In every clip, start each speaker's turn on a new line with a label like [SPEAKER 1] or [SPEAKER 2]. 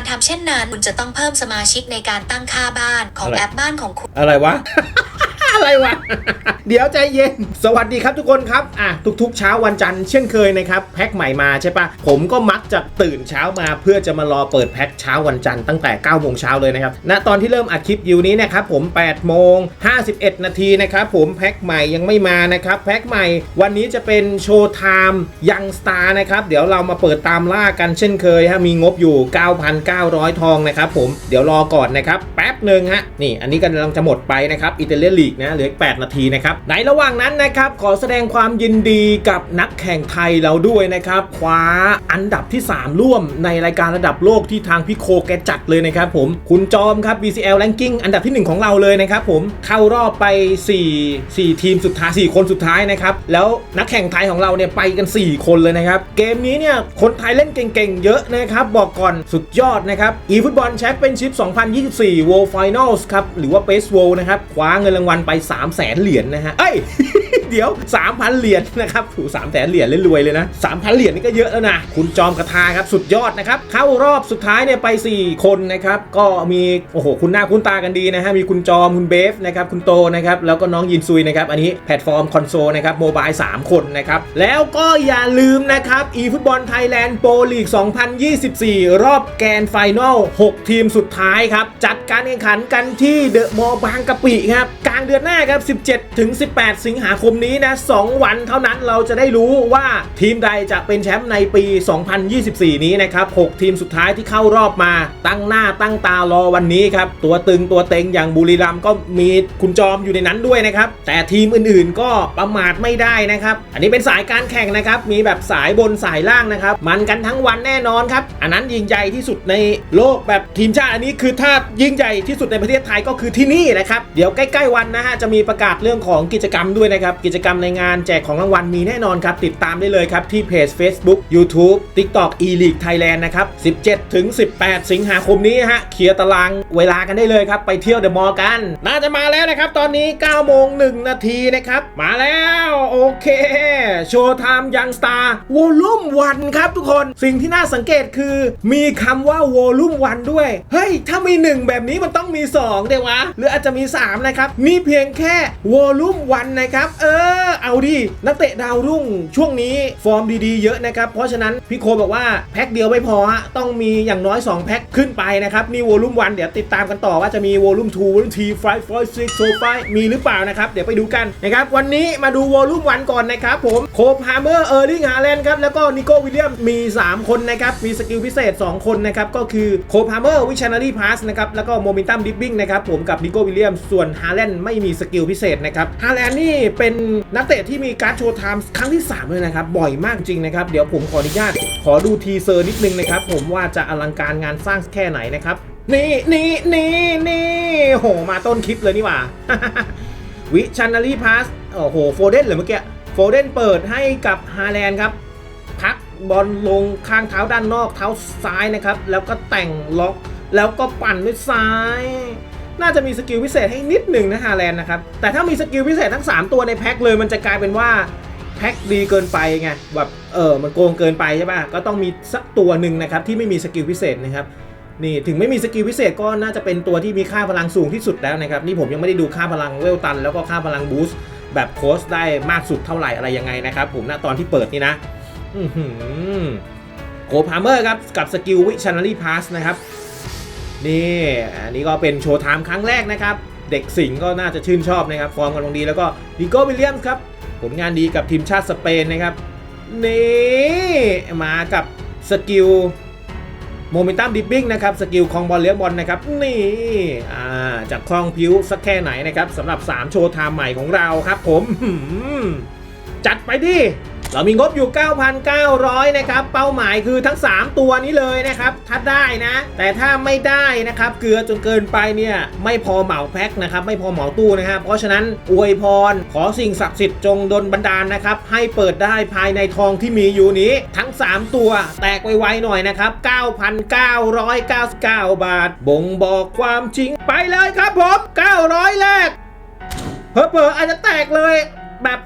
[SPEAKER 1] การทำเช่นนั้น คุณจะต้องเพิ่มสมาชิกในการตั้งค่าบ้านของ
[SPEAKER 2] อะไร
[SPEAKER 1] แอปบ้านของคุณ
[SPEAKER 2] อะไรวะ อะไรวะ เดี๋ยวใจเย็น สวัสดีครับทุกคนครับ อะ ทุกๆ เช้าวันจันทร์เช่นเคยนะครับ แพ็คใหม่มาใช่ปะผมก็มักจะตื่นเช้ามาเพื่อจะมารอเปิดแพ็คเช้าวันจันทร์ตั้งแต่9โมงเช้าเลยนะครับ ณ ตอนที่เริ่มอัดคลิปอยู่นี้นะครับผม8โมง51นาทีนะครับผมแพ็คใหม่ยังไม่มานะครับ แพ็คใหม่วันนี้จะเป็นโชว์ไทม์ยังสตาร์นะครับ เดี๋ยวเรามาเปิดตามล่ากันเช่นเคยฮะ มีงบอยู่ 9,900 ทองนะครับผม เดี๋ยวรอก่อนนะครับแป๊บหนึ่งฮะนี่อันนี้กำลังจะหมดไปนะครับอิตาเลียนลีกนะเหลืออีก8นาทีนะครับในระหว่างนั้นนะครับขอแสดงความยินดีกับนักแข่งไทยเราด้วยนะครับคว้าอันดับที่ 3 ร่วมในรายการระดับโลกที่ทางพี่โคแกจัดเลยนะครับผมคุณจอมครับ BCL Ranking อันดับทีหนึ่1 ของเราเลยนะครับผมเข้ารอบไป 4 4 ทีมสุดท้าย4คนสุดท้ายนะครับแล้วนักแข่งไทยของเราเนี่ยไปกัน 4 คนเลยนะครับเกมนี้เนี่ยคนไทยเล่นเก่งๆเยอะนะครับบอกก่อนสุดยอดนะครับ eFootball Championship 2024 World Finals ครับ หรือว่า Base World นะครับ คว้าเงินรางวัลไป 3 0 0แสนเหรียญนะฮะ เอ้ย เดี๋ยว 3,000 เหรียญนะครับถูสามแสนเหรียญเล่นรวยเลยนะ 3,000 เหรียญนี่ก็เยอะแล้วนะ คุณจอมกระทาครับสุดยอดนะครับ เข้ารอบสุดท้ายเนี่ยไป 4 คนนะครับ ก็มีโอ้โหคุณหน้าคุณตากันดีนะฮะ มีคุณจอม คุณเบฟนะครับ คุณโตนะครับ แล้วก็น้องยินซุยนะครับ อันนี้แพลตฟอร์มคอนโซลนะครับโมบาย3คนนะครับ แล้วก็อย่าลืมนะครับ eFootball Thailand Pro League 2024 รอบแกนไฟนอล6 ทีมสุดท้ายครับ จัดการแข่งขันกันที่เดอะมอลล์บางกะปิครับกลางเดือนหน้าครับ 17 ถึง 18 สิงหาคมนี้นะ2วันเท่านั้นเราจะได้รู้ว่าทีมใดจะเป็นแชมป์ในปี 2024 นี้นะครับ 6 ทีมสุดท้ายที่เข้ารอบมาตั้งหน้าตั้งตารอวันนี้ครับ ตัวตึงตัวเต็งอย่างบุรีรัมย์ก็มีคุณจอมอยู่ในนั้นด้วยนะครับ แต่ทีมอื่นๆก็ประมาทไม่ได้นะครับ อันนี้เป็นสายการแข่งนะครับ มีแบบสายบนสายล่างนะครับ มันกันทั้งวันแน่นอนครับ อันนั้นยิงใหญ่ที่สุดในโลกแบบทีมชาติอันนี้คือถ้ายิ่งใหญ่ที่สุดในประเทศไทยก็คือที่นี่นะครับ เดี๋ยวใกล้ๆวันนะฮะจะมีประกาศเรื่องของกิจกรรมด้วยนะครับกิจกรรมในงานแจกของรางวัลมีแน่นอนครับ ติดตามได้เลยครับ ที่เพจ Facebook YouTube TikTok e-league Thailand นะครับ 17 ถึง 18 สิงหาคมนี้ฮะเคลียร์ตารางเวลากันได้เลยครับ ไปเที่ยวเดอะมอลล์กัน น่าจะมาแล้วนะครับ ตอนนี้ 9 โมง 1 นาทีนะครับ มาแล้วโอเค โชว์ไทม์ยังสตาร์วอลลุ่มวันครับทุกคนสิ่งที่น่าสังเกตคือ มีคำว่าวอลลุ่มวันด้วย เฮ้ย ถ้ามี 1 แบบนี้มันต้องมี 2เดี๋ยววะ หรืออาจจะมี 3 นะครับ นี่เพียงแค่วอลลุ่มวันนะครับ เออเอาดิ นักเตะดาวรุ่งช่วงนี้ฟอร์มดีๆเยอะนะครับ เพราะฉะนั้นพี่โคบอกว่าแพ็คเดียวไม่พอฮะต้องมีอย่างน้อย 2 แพ็คขึ้นไปนะครับ นี่วอลลุ่มวันเดี๋ยวติดตามกันต่อว่าจะมีวอลลุ่ม2วอลลุ่ม3 5 5 6โซฟมีหรือเปล่านะครับ เดี๋ยวไปดูกันนะครับ วันนี้มาดูวอลลุ่มวันก่อนนะครับผมโคพฮาร์เมอร์เออร์ลิงฮาแลนด์ครับแล้วก็นิโก้วิลเลียมมี 3 คนนะครับมีสกิลพิเศษ 2 คนนะครับก็คือโคพฮาร์เมอร์วิชานารีพาสนะครับแล้วก็โมเมนตัมดิปปิ้งนะครับผมกับนิโก้วิลเลียมส่วนฮาแลนด์ไม่มีสกิลพิเศษนะครับฮาแลนด์นี่เป็นนักเตะที่มีการดโชว์ไทม์ครั้งที่3เลยนะครับ บ่อยมากจริงนะครับ เดี๋ยวผมขออนุญาต ขอดูทีเซอร์นิดนึงนะครับ ผมว่าจะอลังการงานสร้างแค่ไหนนะครับ นี่นี่นี่นี่โห มาต้นคลิปเลยนี่หว่า วิชันนารีพาสโอ้โห โฟเดนเลยเมื่อกี้โฟเดนเปิดให้กับฮาแลนด์ครับ พักบอลลงข้างเท้าด้านนอกเท้าซ้ายนะครับ แล้วก็แต่งล็อกแล้วก็ปั่นด้วยซ้าย น่าจะมีสกิลพิเศษให้นิดหนึ่งนะฮาแลนด์นะครับ แต่ถ้ามีสกิลพิเศษทั้ง 3 ตัวในแพ็คเลยมันจะกลายเป็นว่าแพ็คดีเกินไปไงแบบเออมันโกงเกินไปใช่ป่ะก็ต้องมีสักตัวหนึ่งนะครับที่ไม่มีสกิลพิเศษนะครับนี่ถึงไม่มีสกิลพิเศษก็น่าจะเป็นตัวที่มีค่าพลังสูงที่สุดแล้วนะครับนี่ผมยังไม่ได้ดูค่าพลังเวลตัน แล้วก็ค่าพลังบูสต์แบบโค้ชได้มากสุดเท่าไหร่อะไรยังไงนะครับผมณตอนที่เปิดนี่นะโคพาเมอร์ครับกับสกิลวิชันนารีพาสนะครับ นี่ อันนี้ก็เป็นโชว์ไทม์ครั้งแรกนะครับ เด็กสิงห์ก็น่าจะชื่นชอบนะครับ ฟอร์มกำลังดีแล้วก็ดิโก้วิลเลียมส์ครับ ผลงานดีกับทีมชาติสเปนนะครับ นี่ มากับสกิลโมเมนตัมดิปปิ้งนะครับ สกิลคลองบอลเลี้ยงบอลนะครับ นี่อ่าจากคลองผิวสักแค่ไหนนะครับสำหรับ 3 โชว์ไทม์ใหม่ของเราครับผม จัดไปดิ เรามีงบอยู่ 9,900 นะครับ เป้าหมายคือทั้ง 3 ตัวนี้เลยนะครับ ถ้าได้นะ แต่ถ้าไม่ได้นะครับ เกลือจนเกินไปเนี่ย ไม่พอเหมาแพ็คนะครับ ไม่พอเหมาตู้นะครับ เพราะฉะนั้นอวยพร ขอสิ่งศักดิ์สิทธิ์จงดลบันดาลนะครับ ให้เปิดได้ภายในทองที่มีอยู่นี้ทั้ง 3 ตัว แตกไวๆหน่อยนะครับ 9,999 บาท บ่งบอกความจริงไปเลยครับผม 900 แรกเพอเพอๆอาจจะแตกเลยแบบ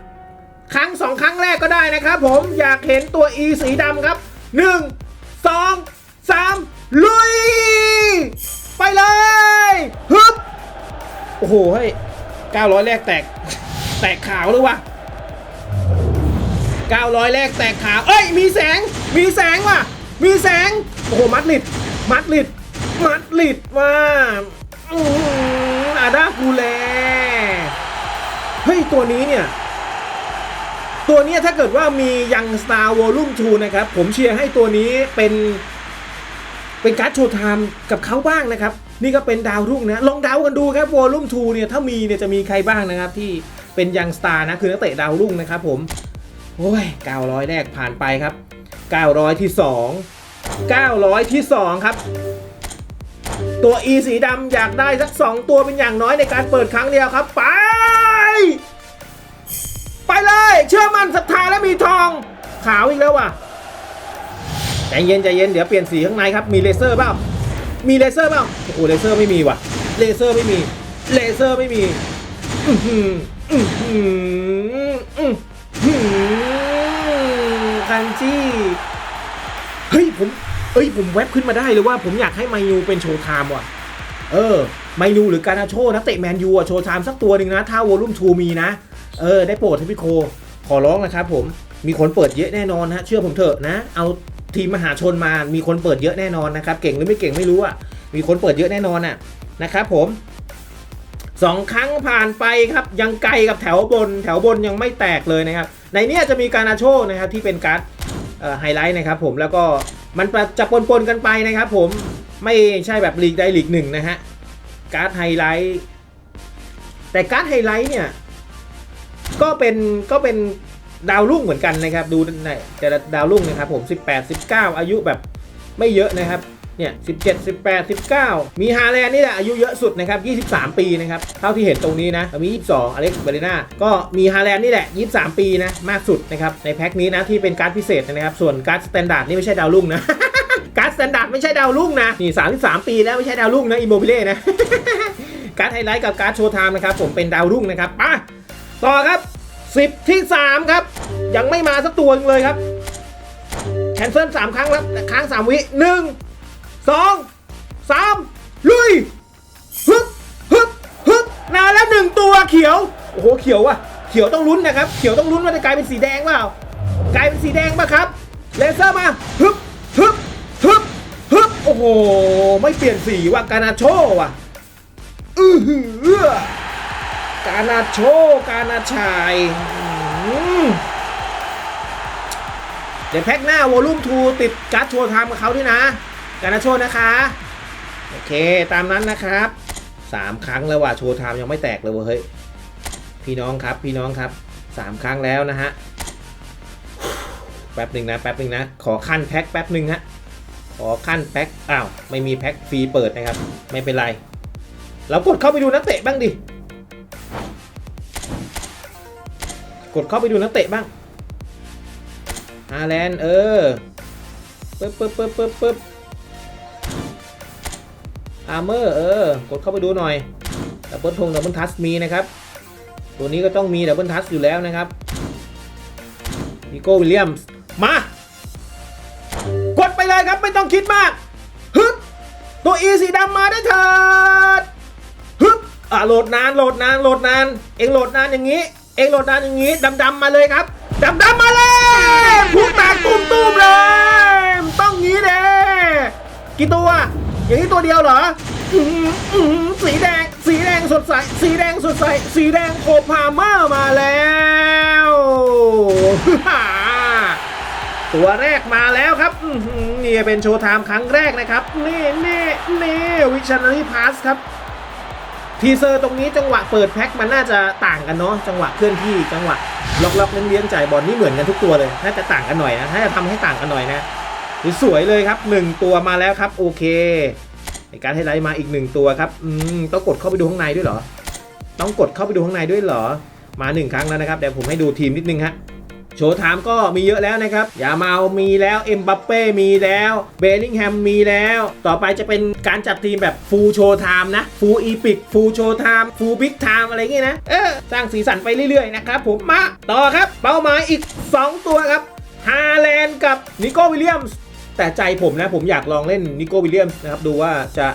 [SPEAKER 2] ครั้งสองครั้งแรกก็ได้นะครับผมอยากเห็นตัว E สีดำครับ 1 2 3 ลุย ไปเลยฮึบโอ้โหเฮ้ย900 แรกแตก แตกขาวเลยวะ900 แรกแตกขาว เอ้ย มีแสง มีแสงว่ะ มีแสง โอ้โห มัดลิด มัดลิด มัดลิดว่าอืมอาดากูแล เฮ้ย ตัวนี้เนี่ย ตัวนี้ถ้าเกิดว่ามียัง Star Volume 2นะครับ ผมเชียร์ให้ตัวนี้เป็น เป็นการ์ดโชว์ไทม์กับเขาบ้างนะครับ นี่ก็เป็นดาวรุ่งนะ ลองเดากันดูครับ Volume 2เนี่ยถ้ามีเนี่ยจะมีใครบ้างนะครับ ที่เป็นยังสตาร์นะคือนักเตะดาวรุ่งนะครับผม โอ้ย 900 แรกผ่านไปครับ 900 ที่ 2 900 ที่ 2 ครับตัว E สีดำอยากได้สัก 2 ตัวเป็นอย่างน้อยในการเปิดครั้งเดียวครับ ไป ไปเลย เชื่อมั่นศรัทธาและมีทอง ขาวอีกแล้วว่ะใจเย็นใจเย็นเดี๋ยวเปลี่ยนสีข้างในครับ มีเลเซอร์เปล่ามีเลเซอร์เปล่าโอ้โหเลเซอร์ไม่มีว่ะ เลเซอร์ไม่มีเลเซอร์ไม่มีคันจี้เฮ้ยผมเอ้ยผมแวบขึ้นมาได้เลยว่าผมอยากให้ไมยูเป็นโชว์ไทม์ว่ะ เออ ไมยูหรือการนาโชนักเตะแมนยูอะโชว์ไทม์สักตัวหนึ่งนะ ถ้าวอลุ่มทูมีนะ เออ ได้โปรดให้พี่โค ขอร้องนะครับผม มีคนเปิดเยอะแน่นอนฮะ เชื่อผมเถอะนะ เอาทีมมหาชนมา มีคนเปิดเยอะแน่นอนนะครับ เก่งหรือไม่เก่งไม่รู้อะมีคนเปิดเยอะแน่นอนอะนะครับผมสองครั้งผ่านไปครับยังไกลกับแถวบน แถวบนยังไม่แตกเลยนะครับ ในเนี้ยจะมีการนาโชนะครับที่เป็นการ์ดไฮไลท์นะครับผมแล้วก็มันจะปนๆกันไปนะครับผมไม่ใช่แบบลีกใดลีกหนึ่งนะฮะ การ์ดไฮไลท์ แต่การ์ดไฮไลท์เนี่ย ก็เป็นก็เป็นดาวรุ่งเหมือนกันนะครับ ดูในจะดาวรุ่งนะครับผม 18 19 อายุแบบไม่เยอะนะครับเนี่ย17 18 19 มีฮาแลนด์นี่แหละอายุเยอะสุดนะครับ 23 ปีนะครับ เท่าที่เห็นตรงนี้นะ มี 22 อเล็กซ์เบรนาก็มีฮาแลนด์นี่แหละ 23 ปีนะ มากสุดนะครับ ในแพ็คนี้นะ ที่เป็นการ์ดพิเศษนะครับ ส่วนการ์ดสแตนดาร์ดนี่ไม่ใช่ดาวรุ่งนะ การ์ดสแตนดาร์ดไม่ใช่ดาวรุ่งนะนี่33 ปีแล้วไม่ใช่ดาวรุ่งนะอิโมบิเล่นะการ์ดไฮไลท์กับการ์ดโชว์ไทม์นะครับผมเป็นดาวรุ่งนะครับมาต่อครับ 10 ที่ 3 ครับ ยังไม่มาสักตัวหนึ่งเลยครับแคนเซิล3ครั้งแล้วครั้งสาง3วิหนึ่งสองสามลุยฮึบฮึบฮึบนาแล้วหนึ่งตัวเขียวโอ้โหเขียวอะเขียวต้องลุ้นนะครับ เขียวต้องลุ้นว่าจะกลายเป็นสีแดงเปล่ากลายเป็นสีแดงป่ะครับเลเซอร์มาฮึบฮึบ ฮึบฮึบโอ้โห ไม่เปลี่ยนสีว่ะกานาโชว่ะ อือหือกานาโชกานาชายเดี๋ยวแพ็คหน้าวอลุ่ม2ติดการ์ดโชว์ไทม์กับเขาด้วยนะ การนาโชนะคะ โอเคตามนั้นนะครับสามครั้งแล้วว่ะโชว์ไทม์ยังไม่แตกเลยเว้ยเฮ้ย พี่น้องครับพี่น้องครับสามครั้งแล้วนะฮะ แป๊บหนึ่งนะแป๊บหนึ่งนะ ขอขั้นแพ็คแป๊บหนึ่งฮะ ขอขั้นแพ็คอ้าวไม่มีแพ็คฟรีเปิดนะครับ ไม่เป็นไรเรากดเข้าไปดูนักเตะบ้างดิกดเข้าไปดูนักเตะบ้างฮาแลนด์เออปึ๊บปึ๊บปึ๊บปึ๊บปึ๊บอาร์เมอร์เออกดเข้าไปดูหน่อยดับเบิลทงดับเบิลทัสมีนะครับ ตัวนี้ก็ต้องมีดับเบิลทัสอยู่แล้วนะครับนิโก้วิลเลียมส์มา เลยครับไม่ต้องคิดมากฮึบตัวอีสีดำมาได้เถิดฮึบอะโหลดนานโหลดนานโหลดนาน เองโหลดนานอย่างนี้ เองโหลดนานอย่างนี้ดำๆมาเลยครับดำๆมาเลยพูดแตกตุ้มๆเลย ต้องงี้เด้กี่ตัว อย่างนี้ตัวเดียวเหรอสีแดง สีแดงสดใส สีแดงสดใส สีแดงโคพามอร์มาแล้ว ตัวแรกมาแล้วครับอื้อหือนี่เป็นโชว์ไทม์ครั้งแรกนะครับนี่นี่นี่วิชันนารีพาสครับทีเซอร์ตรงนี้จังหวะเปิดแพ็คมันน่าจะต่างกันเนาะจังหวะเคลื่อนที่จังหวะล็อกล็อกเลี้ยงเลี้ยงจ่ายบอลนี่เหมือนกันทุกตัวเลยน่าจะต่างกันหน่อยนะถ้าจะทำให้ต่างกันหน่อยนะสวยเลยครับหนึ่งตัวมาแล้วครับโอเคในการให้ไลท์มาอีกหนึ่งตัวครับอืมต้องกดเข้าไปดูข้างในด้วยเหรอ ต้องกดเข้าไปดูข้างในด้วยเหรอมาหนึ่งครั้งแล้วนะครับเดี๋ยวผมให้ดูทีมนิดนึงฮะ โชว์ไทม์ก็มีเยอะแล้วนะครับยามาลมีแล้วเอ็มบัปเป้มีแล้วเบลลิงแฮมมีแล้ว ต่อไปจะเป็นการจัดทีมแบบฟูลโชว์ไทม์นะฟูลอีพิกฟูลโชว์ไทม์ฟูลบิ๊กไทม์อะไรเงี้ยนะเออสร้างสีสันไปเรื่อยๆนะครับผมมาต่อครับ เป้าหมายอีก 2 ตัวครับฮาแลนด์กับนิโก้วิลเลียมส์แต่ใจผมนะผมอยากลองเล่นนิโก้วิลเลียมส์นะครับดูว่าจะ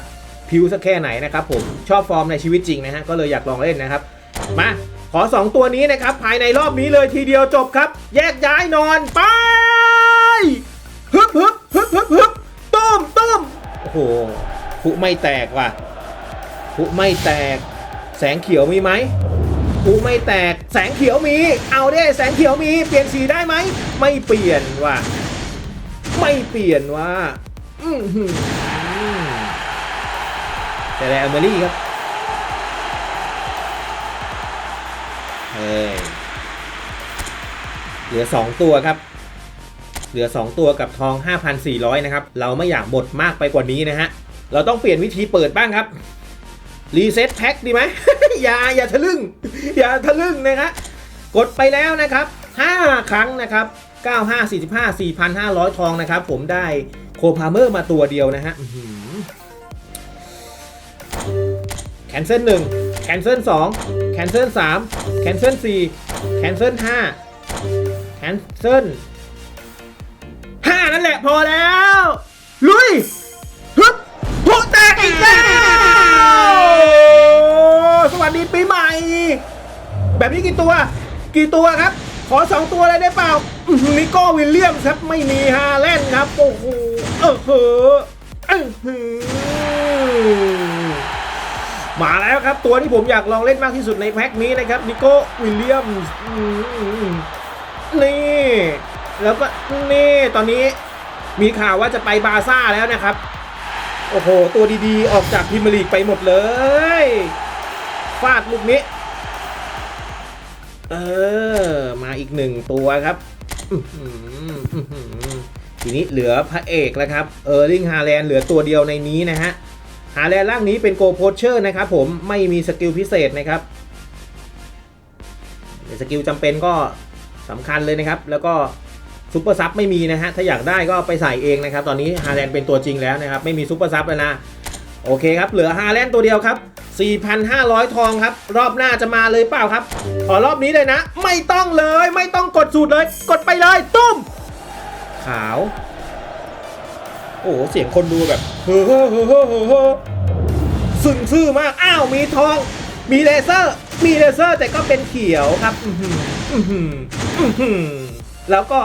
[SPEAKER 2] พิวสักแค่ไหนนะครับผมชอบฟอร์มในชีวิตจริงนะฮะก็เลยอยากลองเล่นนะครับ มา ขอ 2 ตัวนี้นะครับ ภายในรอบนี้เลยทีเดียวจบครับ แยกย้ายนอนไปฮึบฮึบฮึบฮึบฮึบต้มต้มโอ้โหผุไม่แตกว่ะผุไม่แตก แสงเขียวมีไหมผุไม่แตก แสงเขียวมี เอาเด้แสงเขียวมี เปลี่ยนสีได้ไหม ไม่เปลี่ยนว่ะ ไม่เปลี่ยนว่ะ อือแต่แรอัลเมอรี่ครับ เหลือ 2 ตัวครับ เหลือ 2 ตัวกับทอง 5,400 นะครับ เราไม่อยากหมดมากไปกว่านี้นะฮะ เราต้องเปลี่ยนวิธีเปิดบ้างครับ รีเซ็ตแพ็คดีไหม อย่าอย่าทะลึ่ง อย่าทะลึ่งนะครับกดไปแล้วนะครับ 5 ครั้งนะครับ 95 45 4,500 ทองนะครับ ผมได้โคพาเมอร์มาตัวเดียวนะฮะแคนเซิลหนึ่ง นเซิลสองแคนเซิลสามแคนเซิลสี่แคนเซิลห้าแคนเซิลห้านั่นแหละพอแล้ว ลุยฮึบพุแตกอีกแล้วสวัสดีปีใหม่ แบบนี้กี่ตัว กี่ตัวครับ ขอสองตัวเลยได้เปล่านิโก้วิลเลียมครับไม่มีฮาแลนด์ครับ โอ้โหเออเหอเออหือ มาแล้วครับ ตัวที่ผมอยากลองเล่นมากที่สุดในแพ็คนี้นะครับนิโก้วิลเลียมนี่แล้วก็นี่ตอนนี้มีข่าวว่าจะไปบาซ่าแล้วนะครับ โอ้โห ตัวดีๆ ออกจากพรีเมียร์ลีกไปหมดเลยฟาดลูกนี้ เออ มาอีกหนึ่งตัวครับทีนี้เหลือพระเอกแล้วครับ เออร์ลิงฮาแลนด์เหลือตัวเดียวในนี้นะฮะ ฮาแลนด์ร่างนี้เป็นโกโพเชอร์นะครับผมไม่มีสกิลพิเศษนะครับสกิลจำเป็นก็สำคัญเลยนะครับ แล้วก็ซูเปอร์ซับไม่มีนะฮะถ้าอยากได้ก็ไปใส่เองนะครับ ตอนนี้ฮาแลนด์เป็นตัวจริงแล้วนะครับ ไม่มีซูเปอร์ซับแล้วนะโอเคครับ เหลือฮาแลนด์ตัวเดียวครับ 4,500 ทองครับ รอบหน้าจะมาเลยเปล่าครับ ขอรอบนี้เลยนะ ไม่ต้องเลย ไม่ต้องกดสูตรเลย กดไปเลย ตุ้ม ขาว โอ้โหเสียงคนดูแบบเฮ้อเฮ้อเฮ้อเฮ้อเฮ้อซึ้งซื่อมากอ้าวมีทอง มีเลเซอร์ มีเลเซอร์แต่ก็เป็นเขียวครับอือหืออือหืออือหือแล้วก็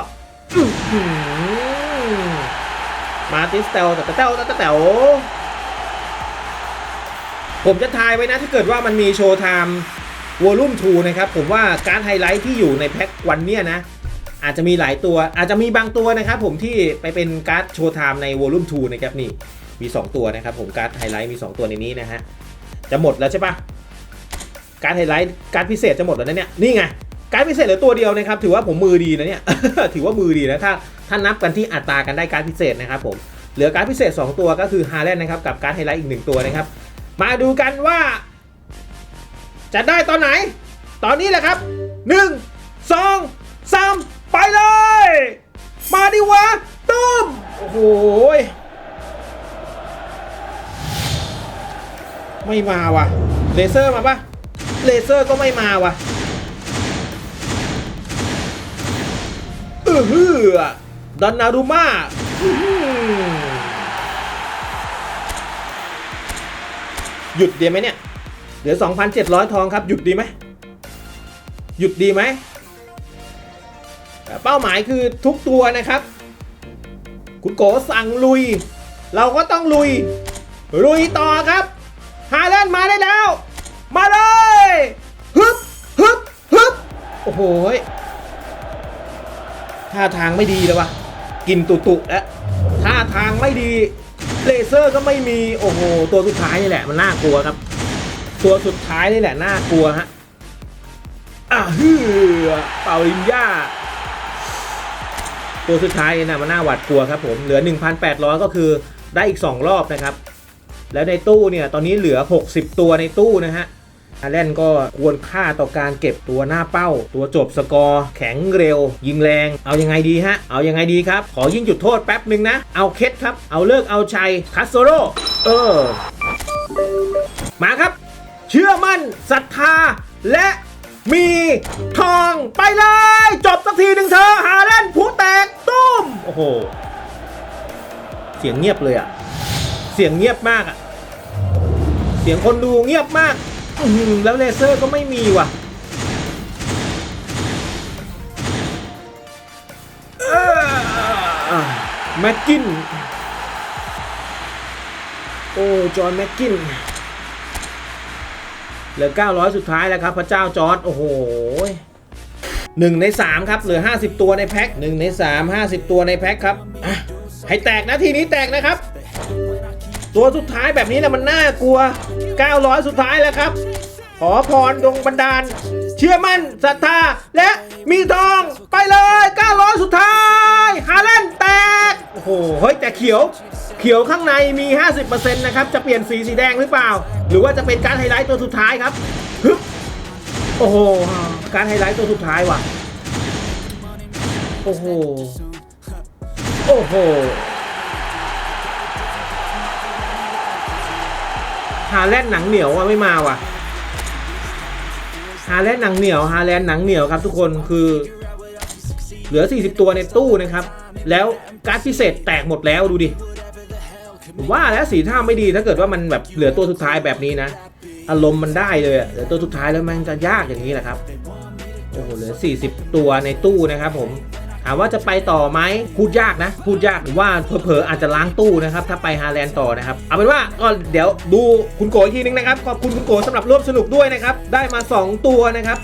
[SPEAKER 2] อือหือมาติสเตลแต่แต่แต่แต่แต่ผมจะทายไว้นะถ้าเกิดว่ามันมีโชว์ไทม์วอลุ่ม2นะครับ ผมว่าการไฮไลท์ที่อยู่ในแพ็ควันเนี้ยนะ อาจจะมีหลายตัวอาจจะมีบางตัวนะครับผมที่ไปเป็นการ์ดโชว์ไทม์ในวอลุ่ม2นะครับนี่มี 2 ตัวนะครับผมการ์ดไฮไลท์มี 2 ตัวในนี้นะฮะจะหมดแล้วใช่ปะการ์ดไฮไลท์การ์ดพิเศษจะหมดแล้วนะเนี่ยนี่ไงการ์ดพิเศษเหลือตัวเดียวนะครับถือว่าผมมือดีนะเนี่ยถือว่ามือดีนะถ้าถ้านับกันที่อัตรากันได้การ์ดพิเศษนะครับผมเหลือการ์ดพิเศษ 2 ตัวก็คือฮาร์แลนด์นะครับกับการ์ดไฮไลท์อีก 1 ตัวนะครับมาดูกันว่า จะได้ตอนไหน ตอนนี้แหละครับ 1 2 3 ไปเลย มาดิวะตุ้ม โอ้โหไม่มาว่ะ เลเซอร์มาปะเลเซอร์ก็ไม่มาว่ะเออฮือดอนนารุมาหยุดดีไหมเนี่ย เหลือ 2,700 ทองครับ หยุดดีไหม หยุดดีไหม เป้าหมายคือทุกตัวนะครับ คุณโกสั่งลุย เราก็ต้องลุย ลุยต่อครับฮาแลนมาได้แล้ว มาเลยฮึบฮึบฮึบโอ้โหท่าทางไม่ดีเลยวะกินตุตุแล้วท่าทางไม่ดีเลเซอร์ก็ไม่มีโอ้โหตัวสุดท้ายนี่แหละมันน่ากลัวครับ ตัวสุดท้ายนี่แหละน่ากลัวฮะอะฮือเป่าลินย่า ตัวสุดท้ายนะมันน่าหวาดกลัวครับผมเหลือ 1,800 ก็คือได้อีก 2 รอบนะครับ แล้วในตู้เนี่ยตอนนี้เหลือ 60 ตัวในตู้นะฮะอาแลนก็ควรค่าต่อการเก็บตัวหน้าเป้า ตัวจบสกอร์ แข็งเร็ว ยิงแรง เอายังไงดีฮะ เอายังไงดีครับ ขอยิงจุดโทษแป๊บหนึ่งนะ เอาเคสครับ เอาเลิกเอาชัยคัสโซโรเออ มาครับ เชื่อมั่นศรัทธาและ มีทองไปเลย จบสักทีหนึ่งเธอหาเล่นผู้แตกตุ้ม โอ้โห เสียงเงียบเลยอะเสียงเงียบมากอะเสียงคนดูเงียบมากแล้วเลเซอร์ก็ไม่มีว่ะแม็กกิน โอ้ จอห์นแม็กกิน เหลือ 900 สุดท้ายแล้วครับ พระเจ้าจอร์ดโอ้โหหนึ่งใน3ครับ เหลือ 50 ตัวในแพ็ค1ใน3 50ตัวในแพ็คครับให้แตกนะทีนี้แตกนะครับ ตัวสุดท้ายแบบนี้แหละมันน่ากลัว 900 สุดท้ายแล้วครับ ขอพรดงบันดาล เชื่อมั่นศรัทธาและมีทองไปเลย900สุดท้ายฮาแลนแตก โอ้โห เฮ้ย แต่เขียว เขียวข้างในมี 50%นะครับ จะเปลี่ยนสีสีแดงหรือเปล่า หรือว่าจะเป็นการไฮไลท์ตัวสุดท้ายครับฮึบโอ้โห การไฮไลท์ตัวสุดท้ายว่ะ โอ้โห โอ้โหฮาแลนหนังเหนียวว่ะไม่มาว่ะ ฮาแลนด์หนังเหนียวฮาแลนด์หนังเหนียวครับทุกคนคือเหลือ 40 ตัวในตู้นะครับ แล้วการ์ดพิเศษแตกหมดแล้วดูดิผมว่าแล้วสีท่าไม่ดีถ้าเกิดว่ามันแบบเหลือตัวสุดท้ายแบบนี้นะ อารมณ์มันได้เลยเหลือตัวสุดท้ายแล้วมันจะยากอย่างนี้แหละครับโอ้โหเหลือ 40 ตัวในตู้นะครับผม ถามว่าจะไปต่อไหมพูดยากนะ พูดยากว่าเผลอๆอาจจะล้างตู้นะครับ ถ้าไปฮาแลนด์ต่อนะครับ เอาเป็นว่าก็เดี๋ยวดูคุณโกอีกทีนึงนะครับ ขอบคุณคุณโกสำหรับร่วมสนุกด้วยนะครับ ได้มา 2 ตัวนะครับ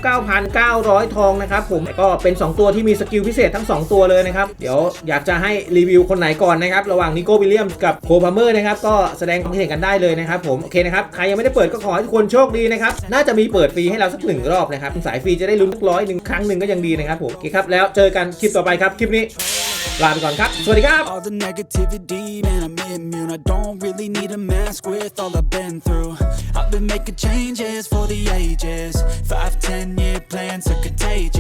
[SPEAKER 2] 9,900 ทองนะครับผมก็เป็น 2 ตัวที่มีสกิลพิเศษทั้ง 2 ตัวเลยนะครับ เดี๋ยวอยากจะให้รีวิวคนไหนก่อนนะครับ ระหว่างนิโก้วิลเลียมกับโคพาเมอร์นะครับก็แสดงความคิดเห็นกันได้เลยนะครับผมโอเคนะครับใครยังไม่ได้เปิดก็ขอให้ทุกคนโชคดีนะครับน่าจะมีเปิดฟรีให้เราสักหนึ่งรอบนะครับสายฟรีจะได้ลุ้นสักร้อยหนึ่งครั้งหนึ่งก็ยังดีนะครับผมโอเคครับแล้วเจอกันคลิปต่อไปไปครับคลิปนี้ลาไปก่อนครับ
[SPEAKER 3] All the negativity man I'm immune. I don't really need a mask with all I've been through. I've been making changes for the ages. 5, 10 year plans are contagious.